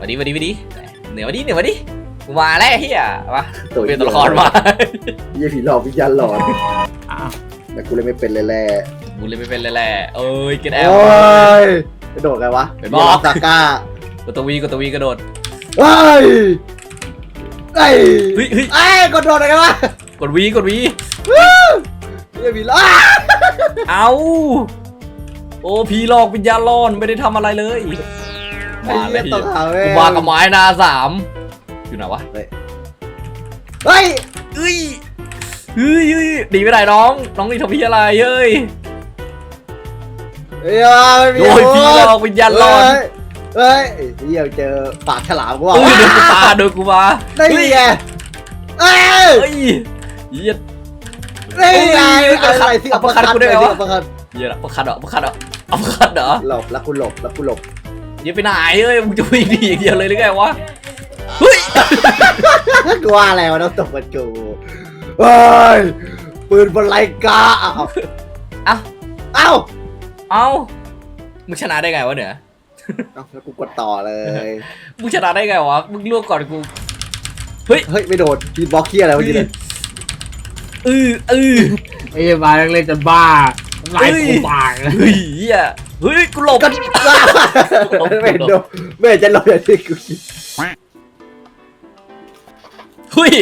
มาดิมาดิมาดิเหนือมาดิเหนือมาดิกูมาแล้วเฮียมาตัวเป็นตัวละครมายี่ผีหลอกวิญญาณหลอนอ้าวแต่กูเลยไม่เป็นเลยแหละกูเลยไม่เป็นเลยแหละเอ้ยเกตแอโอ้ลยกระโดดไงวะไปบอกซาก้ากดตัววีกดตัววีกระโดดเฮ้ยเฮ้ยเฮ้ยเฮ้ยไอ้ยกระโดดไงวะกดวีกดวียี่ผีหลอกเอาโอ้พีหลอกวิญญาณร้อนไม่ได้ทำอะไรเลยไอ้ มาแล้เหี้วยต้องหาเว้ยกูมากับไม้หนาสามอยู่ไหนวะเฮ้ยเอ้ยเฮ้ยเฮ้ยหนีไปไหนน้อง น้องนี่ทำพี่อะไรเฮ้ยเฮ้ยไม่มีโดยพี่หลอกวิญญาณร้อนเฮ้ยเฮ้ยเดี๋ยวเจอปากฉลามกูว่าเอ้ยโดนกูปาโดนกูมาได้ไงเอ้ยเฮ้ยเหี้ยได้ไงเอ้ยอะไรสิเอาประคัดกูได้ไงวะเอาประคัดเหี้ยละประคัดเหรอประคัดเหรอเอาประคัดเหรอหลบแล้วกูหลบแล้วกูหลบ เหี้ยไปไหนเอ้ยมึงจะวิ่งหนีอย่างเดียวเลยหรือไงวะเฮ้ยกูว่าอะไรวะน้องตกมันกูเฮ้ยปืนบนไหลกาอ้าวเอ้าเอ้าเอ้ามึงชนะได้ไงวะเนี่ยเอ้าแล้วกูกดต่อเลยมึงชนะได้ไงวะมึงลวกก่อนกูเฮ้ยไม่โดนทีบล็อกเคียอะไรวะทีเนี่ยเออเออไอ้มาเล่นจนบ้า ไล่กูปากเลยเฮ้ยเหี้ยเฮ้ยกูหลบก็ไม่โดนไม่เห็นจะหลบอย่างที่กูคิดเฮ้ย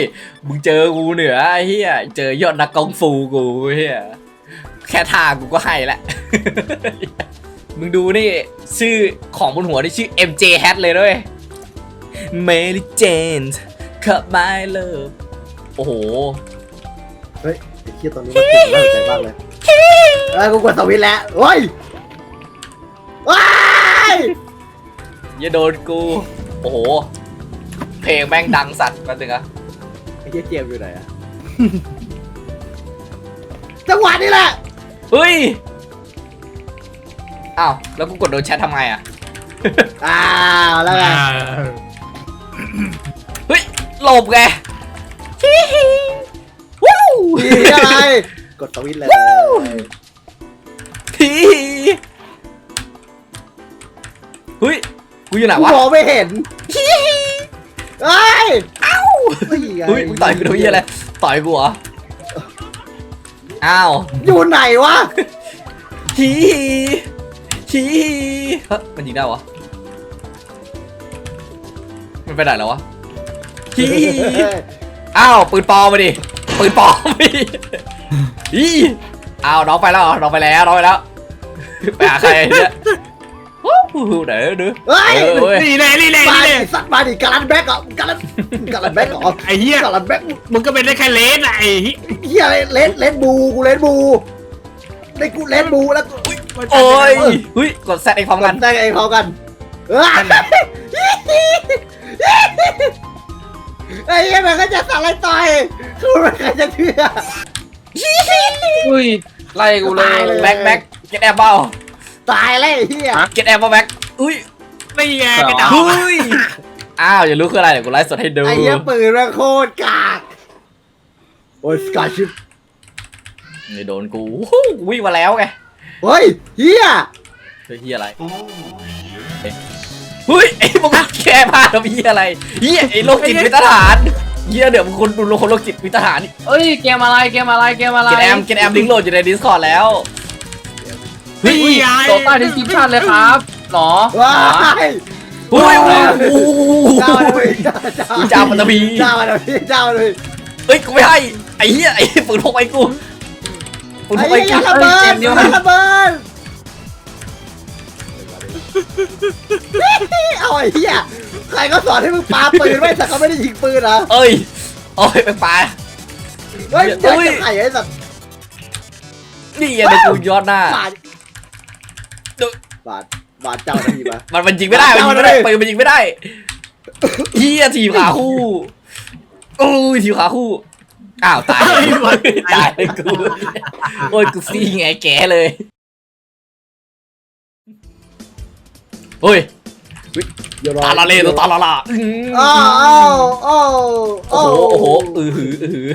มึงเจอกูเหนือไอ้เฮียเจอยอดนักกองฟูกูเฮียแค่ท่ากูก็ให้ละมึงดูนี่ชื่อของบนหัวนี่ชื่อ MJ Hat เลยด้วย Mary Jane ขับ my love โอ้โห เฮ้ยไอ้เคียตอนนี้มันติดน่าสนใจมากเลย เอ้ยกูกดสวิตช์แล้วเฮ้ยว้ายอย่าโดนกู โอ้โห เพลงแม่งดังสัตว์มาตึงอะไอ้เคียเจมส์อยู่ไหนอะ จังหวะนี้แหละเฮ้ย อ้าว แล้วกูกดโดนแชททำไงอะอ้าวแล้วไงเฮ้ย หลบไงฮิฮิวู้ทีอะไร กดสวิตช์เลยฮิเฮ้ยกูอยู่ไหนกูวะมองไม่เห็นเฮ้ยเอ้านี่ไงเฮ้ยมึงต่อยกูทำเหี้ยอะไรต่อยกูเหรออ้าวอยู่ไหนวะฮิฮิเฮ้ยมันยิงได้วะมันไปไหนแล้ววะฮิอ้าวปืนปลอมมาดิปืนปลอมมาดิ อีอ้าวน้องไปแล้วเหรอน้องไปแล้วน้องไปแล้ว ไปหาใครเนี่ยวู้หูเดี๋ยวดู เฮ้ยเออเว้ยนี่เลยนี่เลยมานี่ดิเลยสัตว์มาดิการันแบ็กเหรอการันการันแบ็กเหรอไอ้เหี้ยการันแบ็กมึงก็เป็นได้แค่เลนอะไอ้เหี้ยเฮียอะไรเลนเลนบูกูเลนบูได้กูเลนบูแล้วกูโอ้ยเฮ้ยกดแซดเองพร้อมกักันนได้ไงเขากันเอ้ยไอ้เหี้ยมันก็จะสั่งอะไรต่อยคือมันก็จะเชื่อ อุ้ยไล่กูเลตายยเลยแบ็คแบ็คเก็ตแอปเปล่าตายเลยไอ้เฮียเก็ตแอปเปล่าแบ็คอุ้ยนี่ไงกระดาษเฮ้ยอ้าวอย่ารู้คืออะไรเดี๋ยวกูไลฟ์สดให้ดูไอ้เหี้ยปืนมันโคตรกากโอ้ยสกาชิปไม่โดนกูฮู้วิ่งมาแล้วไงเฮ้ยเฮียเฮ้ยเฮียอะไรเฮ้ยไอ้พวกแค่พลาดทำเฮียอะไรเฮียไอ้โรคจิตวิทหาร เฮียเดี๋ยวมึงคนดูโรคโรคจิตวิทหารนี่เอ้ยเกมอะไรเกมอะไรเกมอะไรเกตแอมเกตแอมลิงก์โหลดอยู่ในดิสคอร์ดแล้วเฮ้ยนี่ไงโตใต้ดิสคริปชันเลยครับหรอว้ายเฮ้ยโอ้โหเจ้ามันเลยเจ้าเจ้ากูจะเอามันตะบีเจ้ามันเลยเจ้ามันเลยเฮ้ยกูไม่ให้ไอ้เฮียไอ้ปืนพกไปกูปืนพไอ้กไปเหี้ยกูระเบิดระเบิด เอาไอ้เหี้ยใครก็สอนให้มึงปาปืนไว้แต่เขาไม่ได้ยิงปืนเหรอเอ้ยโอ้ยไปปลาเฮ้ยเฮ้เจยอไข่ไอ้สัตว์นี่ไงเดี๋ยวกูยอดหน้า บาดเดี๋ยวบาดบาดเจ้าหน้าที่มามันมันยิงไม่ได้มันยิงไม่ได้เอาเลยปืนมันยิงไม่ได้เฮียทีมขาคู่โอ้ยทีมขาคู่อ้าวตายตายเลยกูโอ้ยกูซี่ไงแกเลย โอ้ยอย่รตาละเลตัวตาละละอื้อ้าอวอ้าวโอ้อ้าวโหโอ้โหอือหืออือหือ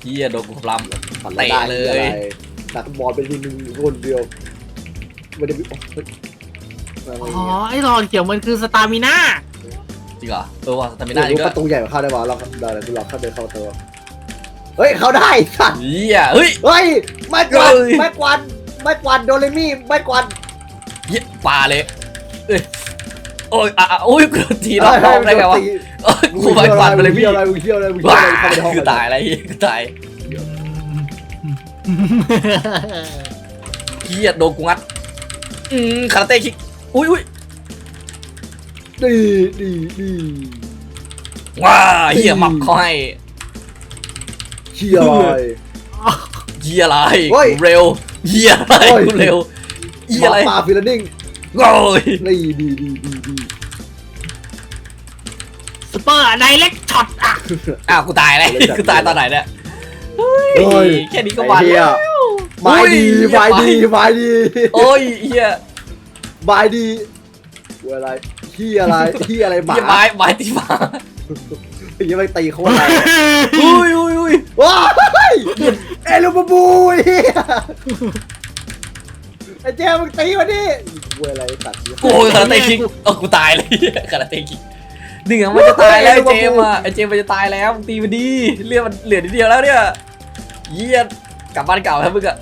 เฮียโดนกูลำปั่นเตะได้เลคืออะไรยนักบอลเป็นทีมหนึ่งคนเดียวไม่ได้มีโอ้เฮ้ยอ๋อไอ้หลอดเขียวมันคือสตามิน่าจริงเหรอเออว่ะแต่ไม่ไม่ได้ได้นี่ก็ประตูใหญ่กว่าเข้าได้ป่ะเราเดี๋ยวเราเข้าเดินเข้าประตูเฮ้ยเข้าได้สัตว์เฮียเฮ้ย เฮ้ยไม่กวาดเฮ้ย ไม่กวาดไม่กวาดโดเรมี่ไม่กวาด เหี้ยปลาเลยเอ้ยโอ้ยอะอะโอ้ยกูโดนทีรอบรอบได้ไงวะโอ้ยกูไปฟันไปเลยพี่เที่ยวอะไรมึงเที่ยวอะไรมึงเที่ยวว้าอะไรเข้าไปในห้องคือตายอะไรเหี้ยคือตายเฮียโดนกูงัดอืมคาราเต้คิกอุ้ยอุ้ยดีดีดีว้าเฮียหมับเขาให้เที่ยวอะไร เฮียอะไรเฮ้ย กูเร็วเฮียอะไรเฮ้ยกูเร็ว เฮียอะไรหมาป่าฟิลนิ่งโอ้ยดีดีดีดีดีสเปอร์ไดเล็กช็อตอะอ้าวกูตายแล้วกูตายตอนไหนเนี่ยเฮ้ยแค่นี้ก็มันไอ้เหี้ยแล้วบายดีอุ้ยบายดีบายดีโอ้ยเฮียบายดีกูอะไรที่อะไรที่อะไรหมาเฮียไม้ไม้ตีฟ้ายังไม่ตีเขาอะไรอุ้ยอุ้ยอุ้ยว้ายเอลูบาบูเหี้ย ไอ้เจ้มึงตีมาดิกูอะไรสัตว์โอ้ยคาราเต้คิกเออกูตายเลยเหี้ยคาราเต้คิกหนึ่งอะมันจะตายแล้วไอ้เจมส์อะไอ้เจมส์มันจะตายแล้วมึงตีมันดีเลือดมันเหลือนิดเดียวแล้วเนี่ยเยี่ยกลับบ้านเก่าครับมึงอะ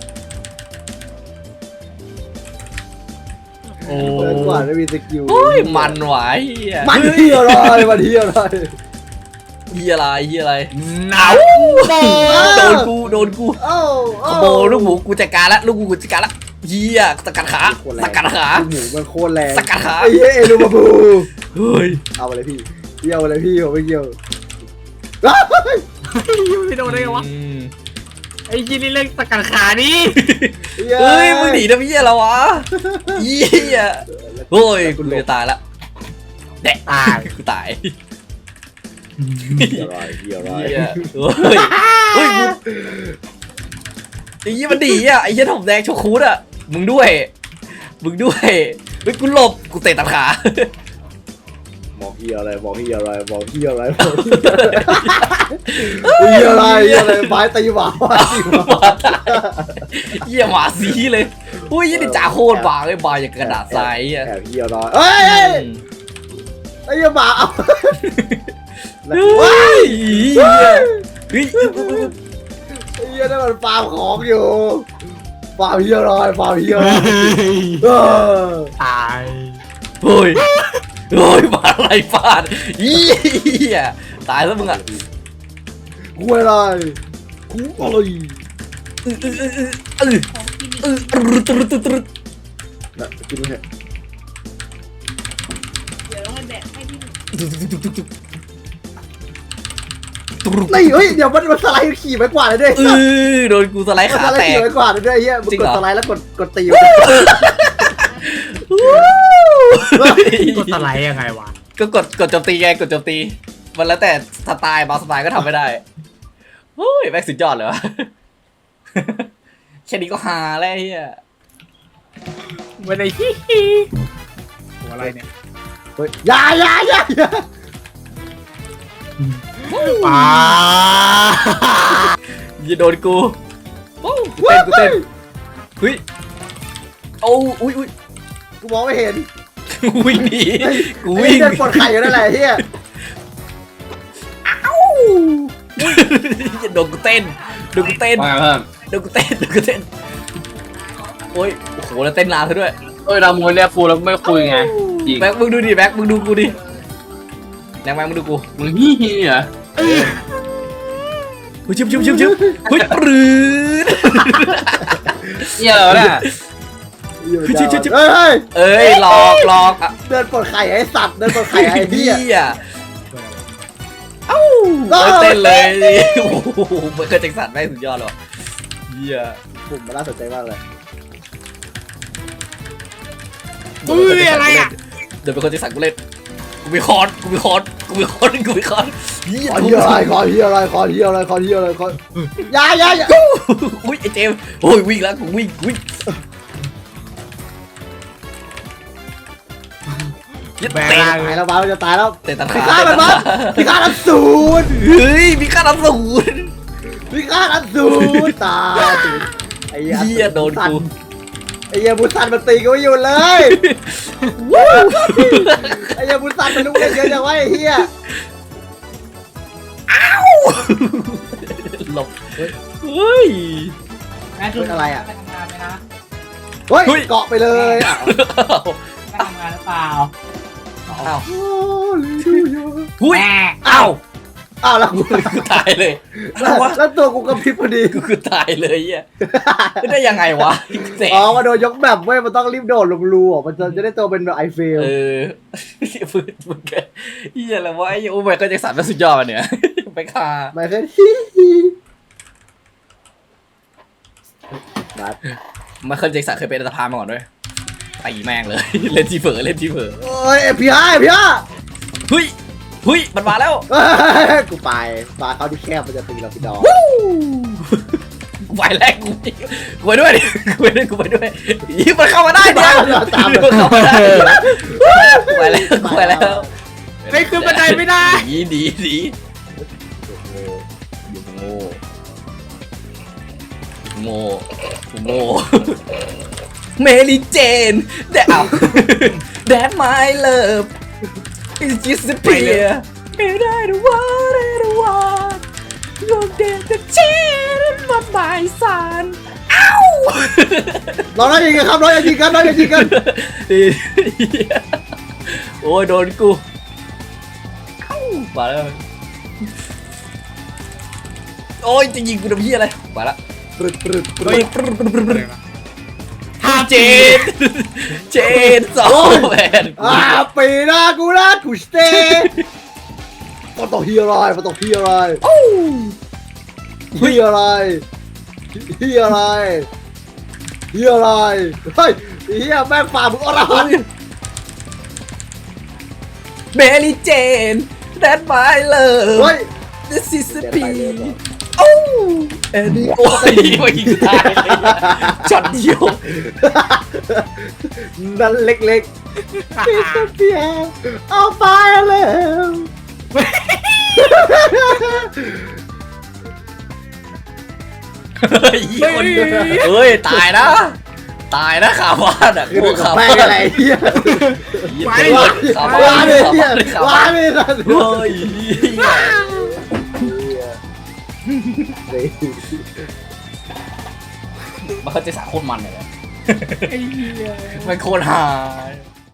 โอ้เปิดก่อนไม่มีสกิลโอ้ยมันหวายเฮียมันเที่ยวเลยมันเที่ยวเลยเฮียอะไรเฮียอะไรหนาวโบโดนกูโดนกูโอ้ขโมยลูกหมูกูจัดการละลูกหมูกูจัดการละ เฮียสกัดขาสกัดขาหมูมันโคตรแรงสกัดขาไอ้เหี้ยเอลูบาบูเฮ้ยเอาอะไรพี่เที่ยวอะไรพี่ผมไม่เกี่ยวไม่โดนได้ไงวะ อืมไอ้ยีนี่เล่นสกัดขานี่เฮ้ยมึงหนีนะพี่อะไรวะเฮียโอ้ยกูจะตายละแดะตายกูตายเที่ยวอะไรเที่ยวอะไรเหี้ยเฮ้ยเฮ้ยมึงไอ้ยี่มันดีอะไอ้ยี่ถมแดงโชคูดอะ มึงด้วย มึงด้วยเฮ้ยกูหลบกูเตะตัดขา มองเที่ยวอะไรมองเที่ยวอะไรมองเที่ยวอะไรมองเที่ยวอะไรเที่ยวอะไรเที่ยวอะไรไม้ตีหมาไม้ตีหมาหมาตายเยี่ยหมาสีเลยอุ้ยยี่นี่จ่าโคตรบางเลยบางอย่างกระดาษทรายอะแอบเที่ยวหน่อยเอ้ยไอ้เหี้ยหมาเอาเฮ้ยเหี้ยเฮ้ยไอ้เหี้ยนั่นมันฟาร์มของอยู่ ฟาร์มเที่ยวหน่อยฟาร์มเที่ยวหน่อยเออตายเฮ้ยเฮ้ยมาอะไรฟาดเหี้ยตายแล้วมึงอะกูอะไรกูอะไรเออเออเออเออเออเอตรุตรุตรุน่ะกินเนี่ยเดี๋ยวเราให้แบกให้พี่นี่ เฮ้ยเดี๋ยวมันมันสไลด์ขี่ไม้กวาดเลยด้วยเออโดนกูสไลด์มันขาสไลด์แตขี่ก ไม้กวาดเลยด้วยไอ้เหี้ยมึงจริงกเหรดอสไลด์แล้วกดกดตีกดสไลด์ยังไงวะก็กดกดโจมตีไงกดโจมตี มันแล้วแต่สไตล์บางสไตล์ก็ทำไม่ได้โอ้ยแม็กสุดยอดเลยวะแค่นี้ก็ฮาแล้วไอ้เฮียไม่ได้ฮิฮิหัวอะไรเนี่ยเฮ้ยอย่าอย่าอย่าอย่า ป้าอย่าโดนกูโอ้กูเต้นกูเต้นเฮ้ยโอ้อุ้ยอุ้ยกูมองไม่เห็นวิ่งหนีกูไอ้วิ่งเด็กปวดไข่อยู่นั่นแหละไอ้เฮียอย่าโดนกูเต้นโดนกูเต้นมาเพิ่มโดนกูเต้นโดนกูเต้นโอ้ยโอ้โหแล้วเต้นนานซะด้วยเอ้ยเราโมยเรียกครูแล้วไม่คุยไงจริงแบ็คมึงดูดิแบ็คมึงดูกูดิแบ็คแบ็คมึงดูกูมึงฮี่ฮี่เหรอ เฮ้ยชิบชิบชิบชิบเฮ้ยปรื้ดเหี้ยเหรอเนี่ยเฮ้ยเฮ้ยเอ้ยหลอกหลอกอะเดินปวดไข่ไอ้สัตว์เดินปวดไข่ไอ้เฮียเหี้ยเอ้าเอ้ยเต้นเลยโอ้โหมันเกิดจากสัตว์แม่งสุดยอดเลยว่ะเหี้ยผมมันน่าสนใจมากเลยอุ้ยอะไรอะเดี๋ยวเป็นคนที่สั่งกูเล่นกู มีคอนกูมีคอนกูมีคอนกูมีคอนเหี้ยขอเฮียอะไรขอเฮียอะไรขอเฮียอะไรขอเฮียอะไรขออย่าอย่าอย่าอุ้ยไอ้เจมส์โอ้ยวิ่งแล้วกูวิ่งวิ่งเหี้ยแบกเตะล่างตายแล้วบ้าจะตายแล้วเตะตัดพี่ขาฆ่ามันมาพี่ฆ่านันศูนย์เฮ้ยมีค่าน้ำสูนพี่ฆ่านันศูนย์ตายไอ้เหี้ยโดนกู ไอ้เหี้ยบุษันมันตีกูไม่หยุดเลยไอ้เหี้ยบุษันมันลุกเล่นเยอะจังวะไอ้เหี้ยหลบเฮ้ย แม่ชุดอะไรอะไปทำงานไหมนะเฮ้ยเฮ้ยเกาะไปเลยอ้าวไปทำงานหรือเปล่า อ้าวโอ้ลิดูโยหุ้ยแม่อ้าว อ้าวแล้วกูกูตายเลยอะไรแล้ววะแล้วตัวกูกระพริบพอดี กูคือตายเลยเหี้ยได้ยังไงวะเสกอ๋อมาโดนยกแบบเว้ยมันต้องรีบโดดลงรูอะมันจะจะได้ตัวเป็นแบบไอเฟลเออฟื้นมึงแกเหี้ยอะไรวะไอ้โอ้ยก็จะสั่นเป็นสุดยอดอะเนี่ยไปฆ่าไม่เคยฮิฮินัดไมาเคิลแจ็คสันเคยเป็นอันตรพานมาก่อนด้วยตีแม่งเลย เล่นทีเผลอเล่นทีเผลอโอ้ยเอพีห้าเอพีห้าเฮ้ย เฮ้ยมันมาแล้วกูไปมาเขาที่แคบมันจะตีเราพี่ดอกกูไปแล้วกูกูไปด้วยดิกูไปด้วยกูไปด้วยยิงมันเข้ามาได้เดี๋ยวมันเข้ามาได้กูไปแล้วกูไปแล้วไอ้ยขึ้นบันไดไม่ได้ดีดีดีโง่โง่โง่เมลิเจนเดี๋ยวเอา That my love is just a peer and I don't want I don't want you're dead the chain in my my son อ้าวเราได้ยิงกันครับเราได้ยิงกันเราได้ยิงกันโอ้ยโดนกูเอ้ามาแล้วโอ้ยจะยิงกูทำเพี้ยอะไรมาละปรึดปรึดปรึเฮ้ยดปรึ๊ดปรึ๊ดปรึ๊ดปรึ๊ด เจน เจนสองแมนอ่าปีหน้ากูนะกูสเตย์มันต้องเฮียอะไรมันต้องเฮียอะไรโอ้เฮียอะไรเฮียอะไรเฮียอะไรเฮ้ยเฮียแม่งฝ่ามึงอรหันต์เมลี่เจน That my love เฮ้ย This is the เดี๋ยว P ไปเดี๋ยวไปโอ้เอ็นโอ้ยไม่ยิงตายเลยช็อตเดียวนั่นเล็กๆพี่สเปียร์เอาไปแล้วเฮ้ยคนเฮ้ย ตายนะ ตายนะขาบ้านอะคือพวกกับขาแม่บ้างอะไรนเฮียไปขาว้าบ้านเลยขาเฮียบ้านขาว้าบ้านเลยนะเฮ้ย มันเขาจะสาโคตรมันเลยอะไอ้เหี้ยมันโคตรฮา